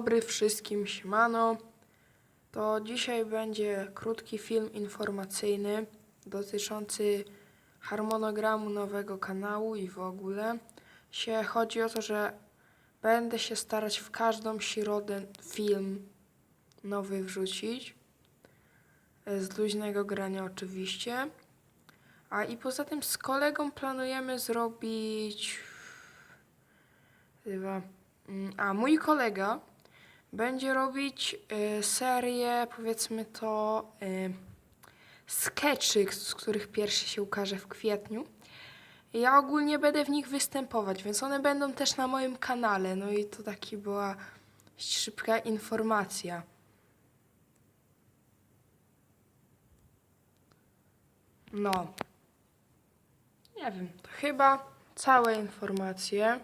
dobry wszystkim, siemano. To dzisiaj będzie krótki film informacyjny dotyczący harmonogramu nowego kanału i w ogóle. Się chodzi o to, że będę się starać w każdą środę film nowy wrzucić. Z luźnego grania oczywiście. A i poza tym z kolegą planujemy zrobić chyba Mm, A mój kolega będzie robić y, serię, powiedzmy to, y, z których pierwszy się ukaże w kwietniu. Ja ogólnie będę w nich występować, więc one będą też na moim kanale. No i to taki była szybka informacja. No. Nie wiem, to chyba całe informacje.